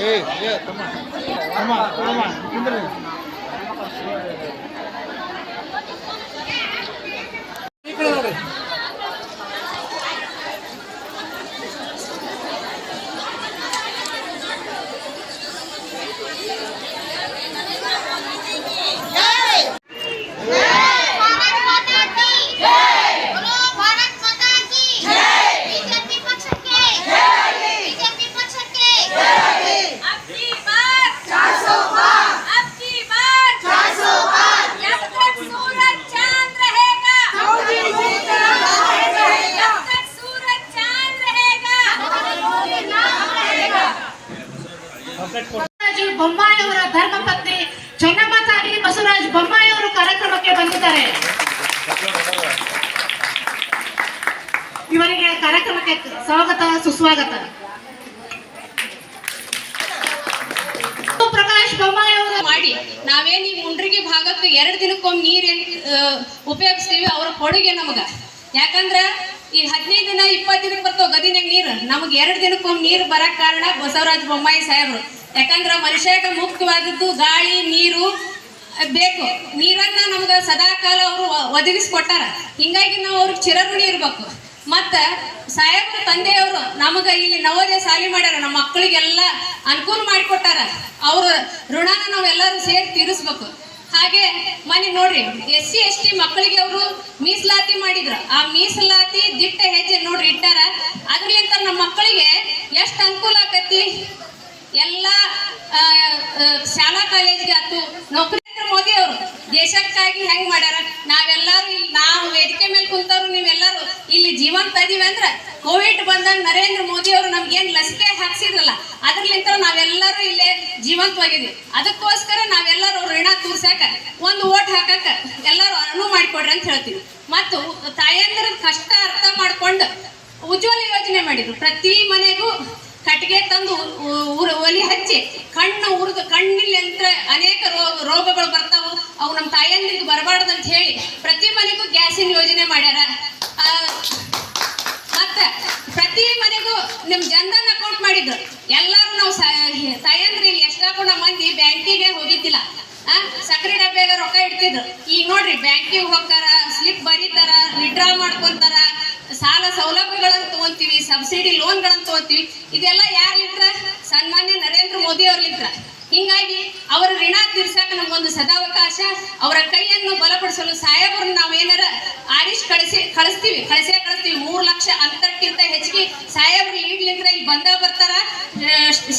ಏ ಏ ತಮ್ಮ ತಮ್ಮ ತಮ್ಮ ಕಾರ್ಯಕ್ರಮಕ್ಕೆ ಸ್ವಾಗತ, ಸುಸ್ವಾಗತ. ಪ್ರಕಾಶ್ ಬೊಮ್ಮಾಯಿ ಮಾಡಿ ನಾವೇನು ಈ ಮುಂಡ್ರಿಗೆ ಭಾಗಕ್ಕೆ ಎರಡು ದಿನಕ್ಕೊಮ್ಮೆ ನೀರು ಉಪಯೋಗಿಸ್ತೀವಿ ಅವ್ರ ಕೊಡುಗೆ ನಮಗ. ಯಾಕಂದ್ರ ಈ ಹದಿನೈದು ದಿನ, ಇಪ್ಪತ್ತು ದಿನಕ್ಕೆ ಬರ್ತಾವ ಗದಿನಾಗ ನೀರು, ನಮಗ್ ಎರಡು ದಿನಕ್ಕೊಮ್ಮೆ ನೀರು ಬರಕ್ ಕಾರಣ ಬಸವರಾಜ ಬೊಮ್ಮಾಯಿ ಸಾಹೇಬ್ರು. ಯಾಕಂದ್ರ ಮನುಷ್ಯಕ್ಕೆ ಮುಖ್ಯವಾದದ್ದು ಗಾಳಿ, ನೀರು ಬೇಕು. ನೀರನ್ನ ನಮ್ಗ ಸದಾಕಾಲ ಅವರು ಒದಗಿಸ್ಕೊಟ್ಟಾರ. ಹಿಂಗಾಗಿ ನಾವು ಅವ್ರಿಗೆ ಚಿರಋಣಿ ಇರ್ಬೇಕು. ಮತ್ತ ಸಾಹೇಬ್ರ ತಂದೆಯವರು ನಮಗ ಇಲ್ಲಿ ನವೋದಯ ಸಾಲಿ ಮಾಡ್ಯಾರ. ನಮ್ಮ ಮಕ್ಕಳಿಗೆಲ್ಲ ಅನುಕೂಲ ಮಾಡಿಕೊಟ್ಟಾರ. ಅವ್ರ ಋಣನ ನಾವೆಲ್ಲರೂ ಸೇರಿ ತೀರಿಸ್ಬೇಕು. ಹಾಗೆ ಮನೆ ನೋಡ್ರಿ ಎಸ್ ಸಿ ಎಸ್ ಟಿ ಮಕ್ಕಳಿಗೆ ಅವರು ಮೀಸಲಾತಿ ಮಾಡಿದ್ರು. ಆ ಮೀಸಲಾತಿ ದಿಟ್ಟ ಹೆಜ್ಜೆ ನೋಡ್ರಿ ಇಟ್ಟಾರ. ಅದ್ರಲಿಂತ ನಮ್ಮ ಮಕ್ಕಳಿಗೆ ಎಷ್ಟು ಅನುಕೂಲ ಆಕತಿ? ಎಲ್ಲ ಶಾಲಾ ಕಾಲೇಜ್ಗೆ ಆತು, ನೌಕರಿ ಮೋದಿ ಅವರು ದೇಶಕ್ಕಾಗಿ ಹೆಂಗ್ ಮಾಡ್ಯಾರ? ನಾವೆಲ್ಲರೂ ಇಲ್ಲಿ ನಾವು ವೇದಿಕೆ ಮೇಲೆ ಕುಂತವ್ರು ನೀವೆಲ್ಲರೂ ಇಲ್ಲಿ ಜೀವಂತ ಇದೀವಿ ಅಂದ್ರೆ ಕೋವಿಡ್ ಬಂದಾಗ ನರೇಂದ್ರ ಮೋದಿ ಅವರು ನಮ್ಗೇನ್ ಲಸಿಕೆ ಹಾಕ್ಸಿದ್ರಲ್ಲ ಅದ್ರಲಿಂತ ನಾವೆಲ್ಲರೂ ಇಲ್ಲೇ ಜೀವಂತವಾಗಿದ್ವಿ. ಅದಕ್ಕೋಸ್ಕರ ನಾವೆಲ್ಲರೂ ಋಣ ತೂರ್ಸಕ ಒಂದು ಓಟ್ ಹಾಕಕ ಎಲ್ಲರೂ ಅನುವು ಮಾಡಿಕೊಡ್ರಿ ಅಂತ ಹೇಳ್ತೀವಿ. ಮತ್ತು ತಾಯಂದ್ರ ಕಷ್ಟ ಅರ್ಥ ಮಾಡ್ಕೊಂಡು ಉಜ್ವಲ ಯೋಜನೆ ಮಾಡಿದ್ರು. ಪ್ರತಿ ಮನೆಗೂ ಕಟ್ಟಿಗೆ ತಂದು ಒಲಿ ಹಚ್ಚಿ ಕಣ್ಣು ಉರಿದು ಕಣ್ಣಿಲ್ಲಂತ್ರ ಅಂತ ಹೇಳಿ ಪ್ರತಿ ಮನೆಗೂ ಗ್ಯಾಸಿನ ಯೋಜನೆ ಮಾಡ್ಯಾರ. ಮತ್ತೆ ಪ್ರತಿ ಮನೆಗೂ ನಿಮ್ ಜನ್ಧನ್ ಅಕೌಂಟ್ ಮಾಡಿದ್ರು ಎಲ್ಲಾರು ನಾವು ತಾಯಂದ್ರಿ ಇಲ್ಲಿ ನಮ್ಮ ಮಂದಿ ಬ್ಯಾಂಕಿಗೆ ಹೋಗಿದ್ದಿಲ್ಲ. ಆ ಸಕ್ಕರೆ ಡಬ್ಬೆಗ ರೊಕ್ಕ ಇಡ್ತಿದ್ರು. ಈಗ ನೋಡ್ರಿ ಬ್ಯಾಂಕಿಗೆ ಹೋಗ್ತಾರ, ಸ್ಲಿಪ್ ಬರೀತಾರ ವಿಡ್ರಾ ಮಾಡ್ಕೊಂತಾರ, ಸಾಲ ಸೌಲಭ್ಯಗಳನ್ನು ತಗೊಂತೀವಿ, ಸಬ್ಸಿಡಿ ಲೋನ್ಗಳನ್ನು ತಗೊಂತೀವಿ. ಇದೆಲ್ಲ ಯಾರ್ಲಿಂತ್ರ ಸನ್ಮಾನ್ಯ ನರೇಂದ್ರ ಮೋದಿ ಅವ್ರಲಿಂತ್ರ ಹಿಂಗಾಗಿ ಅವರ ಋಣ ತೀರ್ಸಕ ನಮ್ಗೊಂದು ಸದಾವಕಾಶ, ಅವರ ಕೈಯನ್ನು ಬಲಪಡಿಸಲು ಸಾಹೇಬರನ್ನ ನಾವು ಏನಾರ ಕಳಿಸಿ, ಕಳಿಸ್ತೀವಿ, ಕಳಿಸೇ ಕಳಿಸ್ತೀವಿ. ಮೂರು ಲಕ್ಷ ಅಂತರಕ್ಕಿಂತ ಹೆಚ್ಚಿಗೆ ಸಾಹೇಬ್ರು ಲೀಡ್ಲಿಂತ್ರ ಇಲ್ಲಿ ಬಂದ ಬರ್ತಾರ.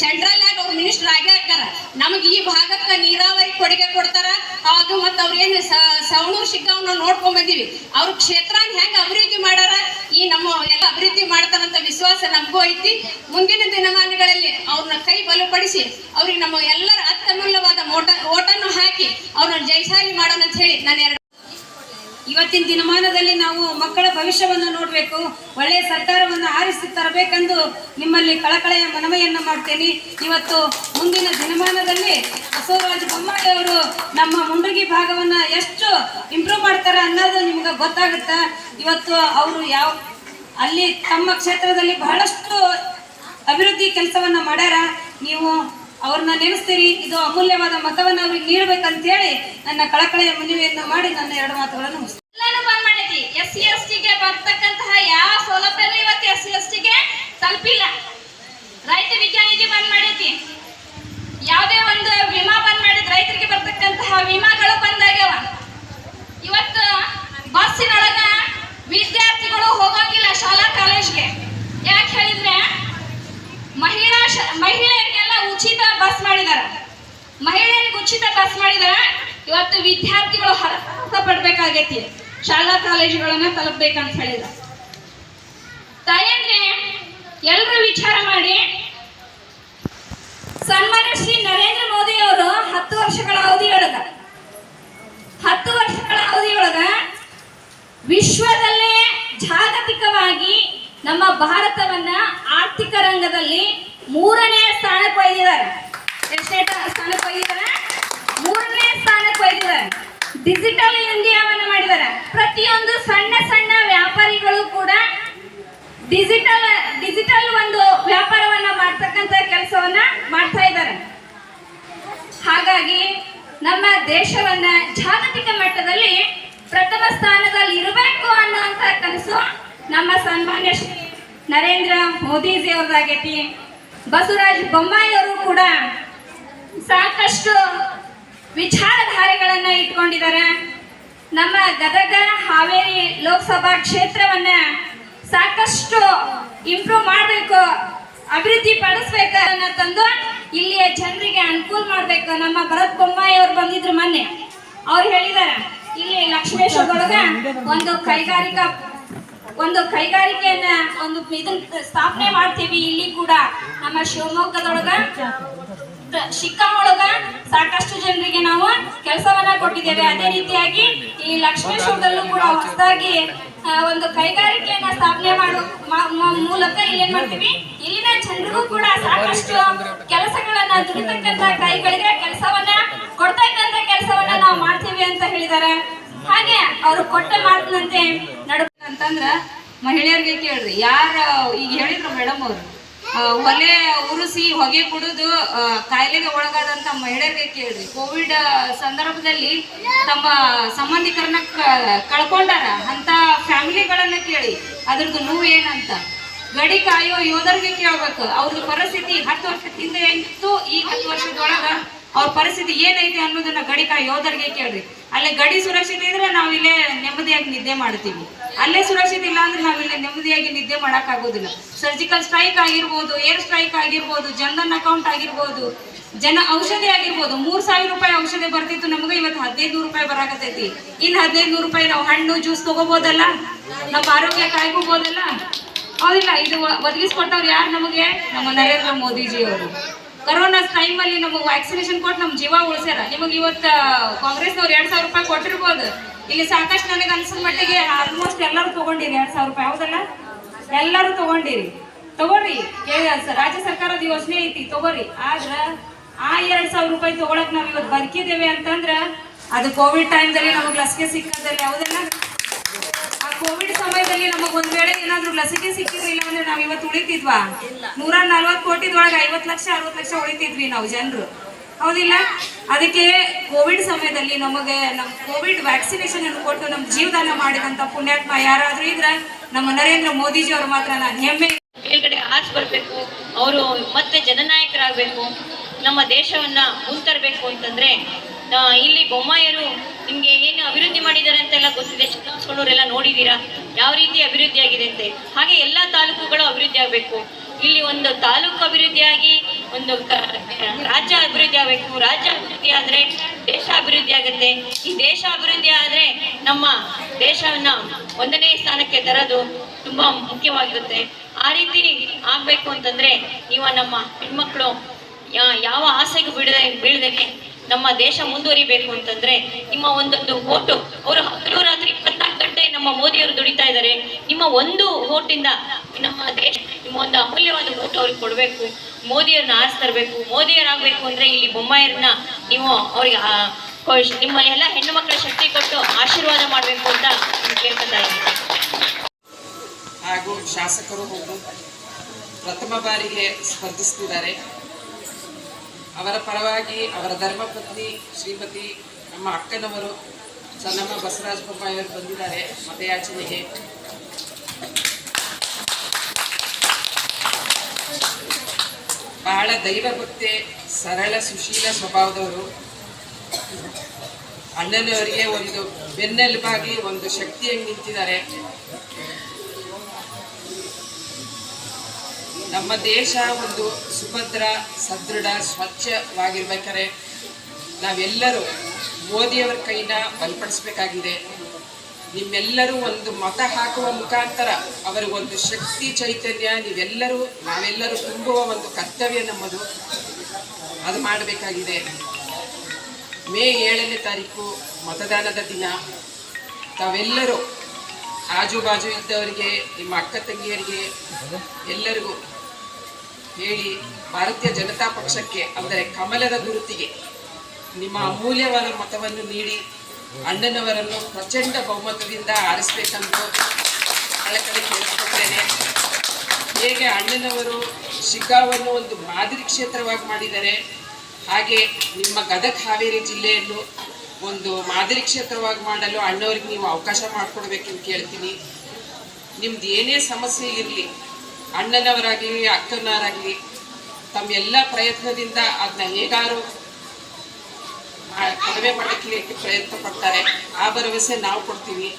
ಸೆಂಟ್ರಲ್ ಆಗಿ ಅವ್ರು ಮಿನಿಸ್ಟರ್ ಆಗೇ ಹಾಕಾರ ನಮಗೆ ಈ ಭಾಗಕ್ಕೆ ನೀರಾವರಿ ಕೊಡುಗೆ ಕೊಡ್ತಾರ. ಆಗ ಮತ್ತೆ ಅವ್ರೇನು ಸವಣೂರು ಶಿಕ್ಕವನ್ನ ನೋಡ್ಕೊಂಡ್ ಬಂದೀವಿ. ಅವ್ರ ಕ್ಷೇತ್ರನ ಹೆಂಗ್ ಅಭಿವೃದ್ಧಿ ಮಾಡಾರ, ಈ ನಮ್ಮ ಎಲ್ಲ ಅಭಿವೃದ್ಧಿ ಮಾಡ್ತಾರಂತ ವಿಶ್ವಾಸ ನಮಗೂ ಐತಿ. ಮುಂದಿನ ದಿನಮಾನಗಳಲ್ಲಿ ಅವ್ರನ್ನ ಕೈ ಬಲಪಡಿಸಿ ಅವ್ರಿಗೆ ನಮ್ಮ ಎಲ್ಲರ ಅತ್ಯಮೂಲ್ಯವಾದ ಮೋಟ, ಓಟನ್ನು ಹಾಕಿ ಅವ್ರನ್ನ ಜಯಶಾಲಿ ಮಾಡೋಣ ಅಂತ ಹೇಳಿ ನಾನು ಎರಡು ಇವತ್ತಿನ ದಿನಮಾನದಲ್ಲಿ ನಾವು ಮಕ್ಕಳ ಭವಿಷ್ಯವನ್ನು ನೋಡಬೇಕು, ಒಳ್ಳೆಯ ಸರ್ಕಾರವನ್ನು ಆರಿಸಿ ತರಬೇಕೆಂದು ನಿಮ್ಮಲ್ಲಿ ಕಳಕಳೆಯ ಮನವಿಯನ್ನು ಮಾಡ್ತೇನೆ. ಇವತ್ತು ಮುಂದಿನ ದಿನಮಾನದಲ್ಲಿ ಬಸವರಾಜ ಬೊಮ್ಮಾಯಿ ಅವರು ನಮ್ಮ ಮುಂಡಗಿ ಭಾಗವನ್ನು ಎಷ್ಟು ಇಂಪ್ರೂವ್ ಮಾಡ್ತಾರೆ ಅನ್ನೋದು ನಿಮ್ಗೆ ಗೊತ್ತಾಗುತ್ತೆ? ಇವತ್ತು ಅವರು ಯಾವ, ಅಲ್ಲಿ ತಮ್ಮ ಕ್ಷೇತ್ರದಲ್ಲಿ ಬಹಳಷ್ಟು ಅಭಿವೃದ್ಧಿ ಕೆಲಸವನ್ನ ಮಾಡ್ಯಾರ, ನೀವು ಅವ್ರನ್ನ ನೆನೆಸ್ತೀರಿ, ಇದು ಅಮೂಲ್ಯವಾದ ಮತವನ್ನು ಅವ್ರಿಗೆ ನೀಡಬೇಕಂತೇಳಿ ನನ್ನ ಕಳಕಳಿಯ ಮನವಿಯನ್ನು ಮಾಡಿ ನನ್ನ ಎರಡು ಮಾತುಗಳನ್ನು. ಎಲ್ಲಾನು ಬಂದ್ ಎಸ್ ಸಿ ಎಸ್ ಟಿಗೆ ಬರ್ತಕ್ಕಂತಹ ಯಾವ ಸೌಲಭ್ಯನೂ ಇವತ್ತು ಎಸ್ ಸಿ ಎಸ್ ಟಿಗೆ ತಲುಪಿಲ್ಲ ರೈತ ವಿದ್ಯಾನಿಧಿ ಬಂದ್ ಮಾಡೈತಿ ಯಾವುದೇ ಒಂದು ವಿಮಾ ಬಂದ್ ಮಾಡಿದ್ ರೈತರಿಗೆ ಬರ್ತಕ್ಕಂತಹ ವಿಮಾಗಳು ಬಂದಾಗ್ಯಾವ ಇವತ್ತು ಬಸ್ಸಿನೊಳಗ ವಿದ್ಯಾರ್ಥಿಗಳು ಹೋಗಂಗಿಲ್ಲ ಶಾಲಾ ಕಾಲೇಜ್ಗೆ ಯಾಕೆ ಹೇಳಿದ್ರೆ ಮಹಿಳಾ ಶ- ಮಹಿಳೆಯರಿಗೆಲ್ಲ ಉಚಿತ ಬಸ್ ಮಾಡಿದಾರ ಮಹಿಳೆಯರಿಗೆ ಉಚಿತ ಬಸ್ ಮಾಡಿದಾರ. ಇವತ್ತು ವಿದ್ಯಾರ್ಥಿಗಳು ಹರಸ ಪಡ್ಬೇಕಾಗೈತಿ. ಶಾಲಾ ಕಾಲೇಜುಗಳನ್ನ ತಲುಪಬೇಕಂತ ಹೇಳಿದ ತಾಯಂದ್ರೆ ಎಲ್ಲರೂ ವಿಚಾರ ಮಾಡಿ. ಸನ್ಮಾನ್ಯ ಶ್ರೀ ನರೇಂದ್ರ ಮೋದಿ ಅವರು ಹತ್ತು ವರ್ಷಗಳ ಅವಧಿಯೊಳಗ, ಹತ್ತು ವರ್ಷಗಳ ಅವಧಿಯೊಳಗ ವಿಶ್ವದಲ್ಲೇ ಜಾಗತಿಕವಾಗಿ ನಮ್ಮ ಭಾರತವನ್ನ ಆರ್ಥಿಕ ರಂಗದಲ್ಲಿ ಮೂರನೇ ಸ್ಥಾನಕ್ಕೆ ಒಯ್ದಿದ್ದಾರೆ. ಎಷ್ಟನೇ ಸ್ಥಾನಕ್ಕೆ ಒಯ್ದಿದ್ದಾರೆ? ಮೂರನೇ ಸ್ಥಾನಕ್ಕೆ ಒಯ್ದಿದ್ದಾರೆ ಡಿಜಿಟಲ್ ಇಂಡಿಯಾವನ್ನ ಮಾಡಿದ್ದಾರೆ. ಪ್ರತಿಯೊಂದು ಸಣ್ಣ ಸಣ್ಣ ವ್ಯಾಪಾರಿಗಳು ಕೂಡ ಡಿಜಿಟಲ್ ಡಿಜಿಟಲ್ ಒಂದು ವ್ಯಾಪಾರವನ್ನ ಮಾಡ್ತಕ್ಕಂತ ಕೆಲಸವನ್ನ ಮಾಡ್ತಾ ಇದ್ದಾರೆ. ಹಾಗಾಗಿ ನಮ್ಮ ದೇಶವನ್ನ ಜಾಗತಿಕ ಮಟ್ಟದಲ್ಲಿ ಪ್ರಥಮ ಸ್ಥಾನದಲ್ಲಿ ಇರಬೇಕು ಅನ್ನುವಂತ ಕನಸು ನಮ್ಮ ಸನ್ಮಾನ್ಯ ಶ್ರೀ ನರೇಂದ್ರ ಮೋದಿಜಿ ಅವ್ರದ್ದಾಗೈತಿ ಬಸವರಾಜ್ ಬೊಮ್ಮಾಯಿ ಅವರು ಕೂಡ ಸಾಕಷ್ಟು ವಿಚಾರಧಾರೆಗಳನ್ನ ಇಟ್ಕೊಂಡಿದ್ದಾರೆ. ನಮ್ಮ ಗದಗ ಹಾವೇರಿ ಲೋಕಸಭಾ ಕ್ಷೇತ್ರವನ್ನ ಸಾಕಷ್ಟು ಇಂಪ್ರೂವ್ ಮಾಡಬೇಕು, ಅಭಿವೃದ್ಧಿ ಪಡಿಸ್ಬೇಕು ಅನ್ನೋ ತಂದು ಇಲ್ಲಿಯ ಜನರಿಗೆ ಅನುಕೂಲ ಮಾಡ್ಬೇಕು. ನಮ್ಮ ಭರತ್ ಬೊಮ್ಮಾಯಿ ಅವ್ರು ಬಂದಿದ್ರು ಮೊನ್ನೆ. ಅವ್ರು ಹೇಳಿದಾರೆ ಇಲ್ಲಿ ಲಕ್ಷ್ಮೇಶ್ವರದೊಳಗ ಒಂದು ಕೈಗಾರಿಕಾ, ಒಂದು ಕೈಗಾರಿಕೆಯನ್ನ ಒಂದು ಇದನ್ನ ಸ್ಥಾಪನೆ ಮಾಡ್ತೀವಿ. ಇಲ್ಲಿ ಕೂಡ ನಮ್ಮ ಶಿವಮೊಗ್ಗದೊಳಗ ದ- ಶಿಕ್ಕಂ ಸಾಕಷ್ಟು ಜನರಿಗೆ ನಾವು ಕೆಲಸವನ್ನ ಕೊಟ್ಟಿದ್ದೇವೆ. ಅದೇ ರೀತಿಯಾಗಿ ಈ ಲಕ್ಷ್ಮೇಶ್ವರದಲ್ಲೂ ಕೂಡ ಹೊಸದಾಗಿ ಒಂದು ಕೈಗಾರಿಕೆಯನ್ನ ಸ್ಥಾಪನೆ ಮಾಡೋ ಮೂಲಕ ಇಲ್ಲಿ ಏನ್ ಮಾಡ್ತೀವಿ. ಇಲ್ಲಿನ ಜನರಿಗೂ ಕೂಡ ಸಾಕಷ್ಟು ಕೆಲಸಗಳನ್ನ ದುಡಿತಕ್ಕಂತ ಕೈಗಳಿಗೆ ಕೆಲಸವನ್ನ, ಕೊಡ್ತಕ್ಕಂತ ಕೆಲಸವನ್ನ ನಾವು ಮಾಡ್ತೀವಿ ಅಂತ ಹೇಳಿದ್ದಾರೆ ಹಾಗೆ ಅವರು ಕೊಟ್ಟ ಮಾತಿನಂತೆ ನಡು ಅಂತಂದ್ರ ಮಹಿಳೆಯರಿಗೆ ಕೇಳ್ರಿ. ಯಾರ ಈಗ ಹೇಳಿದ್ರು ಮೇಡಮ್ ಅವರು. ಒಲೆ ಉರುಸಿ ಹೊಗೆ ಕುಡಿದು ಕಾಯಿಲೆಗೆ ಒಳಗಾದಂತ ಮಹಿಳೆಯರಿಗೆ ಕೇಳ್ರಿ. ಕೋವಿಡ್ ಸಂದರ್ಭದಲ್ಲಿ ತಮ್ಮ ಸಂಬಂಧಿಕರನ್ನ ಕಳ್ಕೊಂಡಾರ, ಅಂತ ಫ್ಯಾಮಿಲಿಗಳನ್ನ ಕೇಳಿ. ಅದ್ರದ್ದು ನೋವು ಏನಂತ? ಗಡಿ ಕಾಯೋ ಯೋಧರಿಗೆ ಕೇಳ್ಬೇಕು. ಅವ್ರದ್ದು ಪರಿಸ್ಥಿತಿ ಹತ್ತು ವರ್ಷ ಹಿಂದೆ ಏನಿತ್ತು ಈ ಹತ್ತು ವರ್ಷದೊಳಗ ಅವ್ರ ಪರಿಸ್ಥಿತಿ ಏನೈತೆ ಅನ್ನೋದನ್ನ ಗಡಿ ಕಾಯೋ ಯೋಧರಿಗೆ ಕೇಳ್ರಿ. ಅಲ್ಲಿ ಗಡಿ ಸುರಕ್ಷಿತ ಇದ್ರೆ ನಾವು ಇಲ್ಲೇ ನೆಮ್ಮದಿಯಾಗಿ ನಿದ್ದೆ ಮಾಡ್ತೀವಿ. ಅಲ್ಲೇ ಸುರಕ್ಷಿತ ಇಲ್ಲ ಅಂದ್ರೆ ನಾವು ಇಲ್ಲೇ ನೆಮ್ಮದಿಯಾಗಿ ನಿದ್ದೆ ಮಾಡಕ್ ಆಗೋದಿಲ್ಲ. ಸರ್ಜಿಕಲ್ ಸ್ಟ್ರೈಕ್ ಆಗಿರ್ಬೋದು ಏರ್ ಸ್ಟ್ರೈಕ್ ಆಗಿರ್ಬೋದು, ಜನ್ಧನ್ ಅಕೌಂಟ್ ಆಗಿರ್ಬೋದು, ಜನ ಔಷಧಿ ಆಗಿರ್ಬೋದು, ಮೂರ್ ಸಾವಿರ ರೂಪಾಯಿ ಔಷಧಿ ಬರ್ತಿತ್ತು, ನಮಗೆ ಇವತ್ತು ಹದಿನೈದು ನೂರು ರೂಪಾಯಿ ಬರಾಕತೈತಿ ಇನ್ ಹದಿನೈದು ನೂರು ರೂಪಾಯಿ ನಾವು ಹಣ್ಣು ಜ್ಯೂಸ್ ತಗೋಬೋದಲ್ಲ? ನಮ್ಮ ಆರೋಗ್ಯ ಕಾಯ್ಕೋಬೋದಲ್ಲ? ಹೌದಿಲ್ಲ, ಇದು ಒದಗಿಸ್ಕೊಟ್ಟವ್ರು ಯಾರು ನಮಗೆ? ನಮ್ಮ ನರೇಂದ್ರ ಮೋದಿಜಿ ಅವರು ಕರೋನಾ ಟೈಮಲ್ಲಿ ನಮಗೆ ವ್ಯಾಕ್ಸಿನೇಷನ್ ಕೊಟ್ಟು ನಮ್ಮ ಜೀವ ಉಳಿಸ್ಯಾರ. ನಿಮಗೆ ಇವತ್ತು, ಕಾಂಗ್ರೆಸ್ನವ್ರು ಎರಡ್ ಸಾವಿರ ರೂಪಾಯಿ ಕೊಟ್ಟಿರ್ಬೋದು. ಇಲ್ಲಿ ಸಾಕಷ್ಟು ನನಗೆ ಅನ್ಸದ ಮಟ್ಟಿಗೆ ಆಲ್ಮೋಸ್ಟ್ ಎಲ್ಲರೂ ತಗೊಂಡಿರಿ ಎರಡ್ ಸಾವಿರ ರೂಪಾಯಿ ಹೌದಲ್ಲ? ಎಲ್ಲರೂ ತಗೊಂಡಿರಿ. ತಗೋರಿ ರಾಜ್ಯ ಸರ್ಕಾರದ ಯೋಜನೆ ಐತಿ ತಗೋರಿ. ಆದ್ರ ಆ ಎರಡ್ ಸಾವಿರ ರೂಪಾಯಿ ತಗೊಳಕ್ ನಾವ್ ಇವತ್ತು ಬದುಕಿದ್ದೇವೆ ಅಂತಂದ್ರ ಅದು ಕೋವಿಡ್ ಟೈಮ್ದಲ್ಲಿ ನಮಗೆ ಲಸಿಕೆ ಸಿಕ್ಕದಲ್ಲಿ ಹೌದಲ್ಲ? ಆ ಕೋವಿಡ್ ಸಮಯದಲ್ಲಿ ನಮಗ್ ಒಂದ್ ವೇಳೆ ಏನಾದ್ರು ಲಸಿಕೆ ಸಿಕ್ಕಿರ್ಲಿಲ್ಲ ಅಂದ್ರೆ ನಾವ್ ಇವತ್ತು ಉಳಿತಿದ್ವಾ? ನೂರ ನಲ್ವತ್ ಕೋಟಿದೊಳಗೆ ಐವತ್ ಲಕ್ಷ ಅರವತ್ ಲಕ್ಷ ಉಳಿತಿದ್ವಿ ನಾವು ಜನರು. ಹೌದಿಲ್ಲ? ಅದಕ್ಕೆ ಕೋವಿಡ್ ಸಮಯದಲ್ಲಿ ನಮಗೆ ನಮ್ಮ ಕೋವಿಡ್ ವ್ಯಾಕ್ಸಿನೇಷನ್ ಅನ್ನು ಕೊಟ್ಟು ನಮ್ಮ ಜೀವದಾನ ಮಾಡಿದಂತ ಪುಣ್ಯಾತ್ಮ ಯಾರಾದ್ರೂ ಇದ್ರೆ ನಮ್ಮ ನರೇಂದ್ರ ಮೋದಿಜಿ ಅವರು ಮಾತ್ರ ನಾನು ಹೆಮ್ಮೆ ಮೇಲ್ಗಡೆ ಆರ್ಸ್ ಬರಬೇಕು, ಅವರು ಮತ್ತೆ ಜನನಾಯಕರಾಗಬೇಕು, ನಮ್ಮ ದೇಶವನ್ನ ಮುಂತರಬೇಕು ಅಂತಂದ್ರೆ ಇಲ್ಲಿ ಬೊಮ್ಮಾಯರು ನಿಮ್ಗೆ ಏನು ಅಭಿವೃದ್ಧಿ ಮಾಡಿದ್ದಾರೆ ಅಂತೆಲ್ಲ ಗೊತ್ತಿದೆ. ಚಿಕ್ಕವರೆಲ್ಲ ನೋಡಿದ್ದೀರಾ ಯಾವ ರೀತಿ ಅಭಿವೃದ್ಧಿ ಆಗಿದೆ ಅಂತೆ? ಹಾಗೆ ಎಲ್ಲ ತಾಲೂಕುಗಳು ಅಭಿವೃದ್ಧಿ ಆಗಬೇಕು ಇಲ್ಲಿ ಒಂದು ತಾಲೂಕು ಅಭಿವೃದ್ಧಿಯಾಗಿ ಒಂದು ರಾಜ್ಯ ಅಭಿವೃದ್ಧಿ ಆಗಬೇಕು. ರಾಜ್ಯ ಅಭಿವೃದ್ಧಿ ಆದರೆ ದೇಶ ಅಭಿವೃದ್ಧಿ ಆಗುತ್ತೆ. ಈ ದೇಶ ಅಭಿವೃದ್ಧಿ ಆದರೆ ನಮ್ಮ ದೇಶವನ್ನ ಒಂದನೇ ಸ್ಥಾನಕ್ಕೆ ತರೋದು ತುಂಬಾ ಮುಖ್ಯವಾಗಿರುತ್ತೆ. ಆ ರೀತಿ ಆಗಬೇಕು ಅಂತಂದ್ರೆ ನೀವು ನಮ್ಮ ಹೆಣ್ಮಕ್ಳು ಯಾವ ಆಸೆಗೂ ಬಿಡದೆ ಬೀಳದೇನೆ ನಮ್ಮ ದೇಶ ಮುಂದುವರಿಬೇಕು ಅಂತಂದ್ರೆ ನಿಮ್ಮ ಒಂದೊಂದು ಓಟು. ಅವರು ಹಗಲು ರಾತ್ರಿ ಇಪ್ಪತ್ನಾಲ್ಕು ಗಂಟೆ ನಮ್ಮ ಮೋದಿಯವರು ದುಡಿತಾ ಇದ್ದಾರೆ. ನಿಮ್ಮ ಒಂದು ಓಟಿಂದ ನಮ್ಮ ದೇಶ, ನಿಮ್ಮ ಒಂದು ಅಮೂಲ್ಯವಾದ ಓಟು ಅವ್ರಿಗೆ ಕೊಡಬೇಕು. ಮೋದಿಯವ್ರನ್ನ ಆರಿಸ್ ತರಬೇಕು, ಮೋದಿಯವರಾಗಬೇಕು ಅಂದ್ರೆ ಇಲ್ಲಿ ಬೊಮ್ಮಾಯರನ್ನ ನೀವು ಅವ್ರಿಗೆ ನಿಮ್ಮ ಎಲ್ಲ ಹೆಣ್ಣು ಮಕ್ಕಳ ಶಕ್ತಿ ಕೊಟ್ಟು ಆಶೀರ್ವಾದ ಮಾಡಬೇಕು ಅಂತ ಕೇಳ್ಕೊತಾ ಇದ್ದೀನಿ. ಹಾಗೂ ಶಾಸಕರು ಒಬ್ಬರು ಪ್ರಥಮ ಬಾರಿಗೆ ಸ್ಪರ್ಧಿಸ್ತಿದ್ದಾರೆ. ಅವರ ಪರವಾಗಿ ಅವರ ಧರ್ಮಪತ್ನಿ ಶ್ರೀಮತಿ ನಮ್ಮ ಅಕ್ಕನವರು ಚನ್ನಮ್ಮ ಬಸವರಾಜ ಬೊಮ್ಮಾಯಿಯವರು ಬಂದಿದ್ದಾರೆ ಮತಯಾಚನೆಗೆ. ಬಹಳ ದೈವಭಕ್ತಿ ಸರಳ, ಸುಶೀಲ ಸ್ವಭಾವದವರು. ಅಣ್ಣನವರಿಗೆ ಒಂದು ಬೆನ್ನೆಲುಬಾಗಿ ಒಂದು ಶಕ್ತಿಯಾಗಿ ನಿಂತಿದ್ದಾರೆ. ನಮ್ಮ ದೇಶ ಒಂದು ಸುಭದ್ರ, ಸದೃಢ, ಸ್ವಚ್ಛವಾಗಿರ್ಬೇಕಾದ್ರೆ ನಾವೆಲ್ಲರೂ ಮೋದಿಯವರ ಕೈನ ಬಲಪಡಿಸ್ಬೇಕಾಗಿದೆ. ನಿಮ್ಮೆಲ್ಲರೂ ಒಂದು ಮತ ಹಾಕುವ ಮುಖಾಂತರ ಅವರಿಗೊಂದು ಶಕ್ತಿ, ಚೈತನ್ಯ, ನೀವೆಲ್ಲರೂ, ನಾವೆಲ್ಲರೂ ತುಂಬುವ ಒಂದು ಕರ್ತವ್ಯ ನಮ್ಮದು. ಅದು ಮಾಡಬೇಕಾಗಿದೆ. ಮೇ ಏಳನೇ ತಾರೀಕು ಮತದಾನದ ದಿನ. ತಾವೆಲ್ಲರೂ ಆಜುಬಾಜು ಇದ್ದವರಿಗೆ, ನಿಮ್ಮ ಅಕ್ಕ ತಂಗಿಯರಿಗೆ ಎಲ್ಲರಿಗೂ ಹೇಳಿ, ಭಾರತೀಯ ಜನತಾ ಪಕ್ಷಕ್ಕೆ ಅಂದರೆ ಕಮಲದ ಗುರುತಿಗೆ ನಿಮ್ಮ ಅಮೂಲ್ಯವಾದ ಮತವನ್ನು ನೀಡಿ. ಅಣ್ಣನವರನ್ನು ಪ್ರಚಂಡ ಬಹುಮತದಿಂದ ಆರಿಸಬೇಕಂತ ಕಳಕಳಿ ಕೇಳಿಸ್ಕೊಳ್ತೇನೆ. ಹೇಗೆ ಅಣ್ಣನವರು ಶಿಗ್ಗಾವನ್ನು ಒಂದು ಮಾದರಿ ಕ್ಷೇತ್ರವಾಗಿ ಮಾಡಿದ್ದಾರೆ ಹಾಗೆ ನಿಮ್ಮ ಗದಗ ಹಾವೇರಿ ಜಿಲ್ಲೆಯನ್ನು ಒಂದು ಮಾದರಿ ಕ್ಷೇತ್ರವಾಗಿ ಮಾಡಲು ಅಣ್ಣವ್ರಿಗೆ ನೀವು ಅವಕಾಶ ಮಾಡಿಕೊಡ್ಬೇಕೆಂದು ಕೇಳ್ತೀನಿ. ನಿಮ್ದು ಏನೇ ಸಮಸ್ಯೆ ಇರಲಿ, ಅಣ್ಣನವರಾಗಲಿ, ಅಕ್ಕನವರಾಗಲಿ ತಮ್ಮ ಎಲ್ಲ ಪ್ರಯತ್ನದಿಂದ ಅದನ್ನ ಹೇಗಾರು ಕಡಿಮೆ ಮಾಡಲಿಕ್ಕೆ ಪ್ರಯತ್ನ ಪಡ್ತಾರೆ ಆ ಭರವಸೆ ನಾವು ಕೊಡ್ತೀವಿ.